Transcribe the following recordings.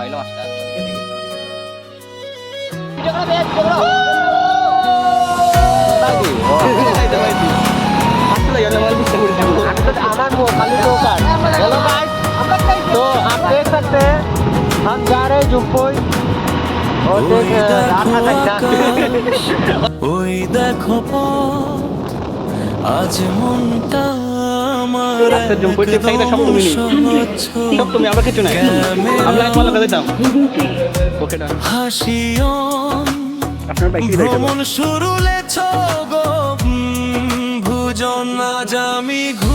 হইলো মাস্টার আমার मुंह खाली दो कार्ड हेलो गाइस तो आप देख सकते हैं हम जा रहे हैं जुम्पोई और देख राधा कन्या ওই দেখো পথ, আজ মনটা আমার জম্পুর টিপ সব তুমি সব তুমি আমরা কিছু নাই আমরা একবার লাগা দিতাম ওকে ডান। হাসিয়ন আপনার বাইক ভ্রমণ ভুজন না জামি ঘুরতে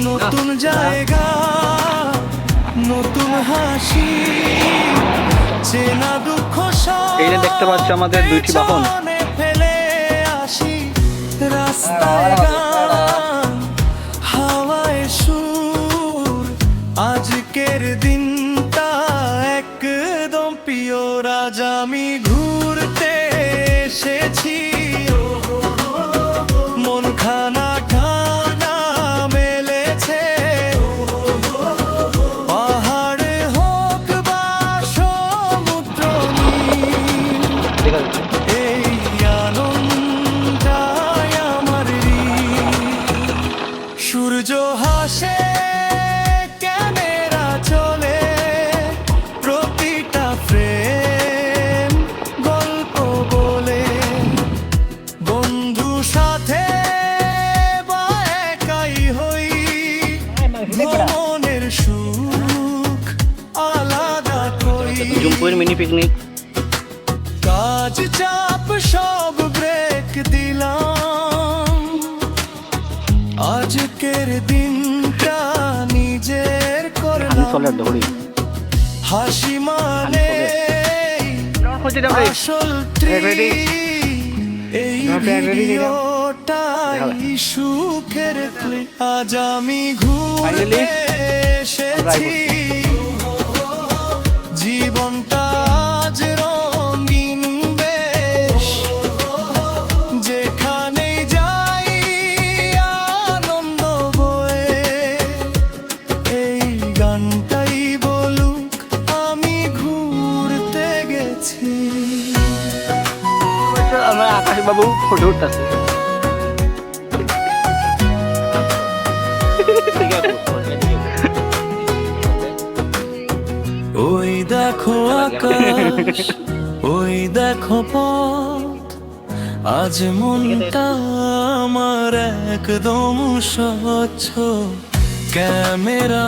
নতুন জায়গা নতুন হাসি চেনা দুঃখ এই যে দেখতে পাচ্ছ আমাদের দুইটি বাহন। ফেলে আসি রাস্তায় গান হাওয়ায় সুর আজকের দিনটা আমার ঋণ। সূর্য হাসে, ক্যামেরা চলে, প্রতিটা ফ্রেম গল্প বলে। সাথে হই সুখ আলাদা মিনি পিকনিক কাজ চাপ সব ব্রেক দিলাম। আজকের দিনটা নিজের করলাম। হাসি মানে আসল? এই ভিডিওটাই সুখের। আজ আমি Finally, এসেছি। জীবনটা গেছি আমরা আকাশ বাবু ফটো উঠতেছে ওই দেখো আকাশ ওই দেখো পথ আজ মনটা আমার একদম স্বচ্ছ। ক্যামেরা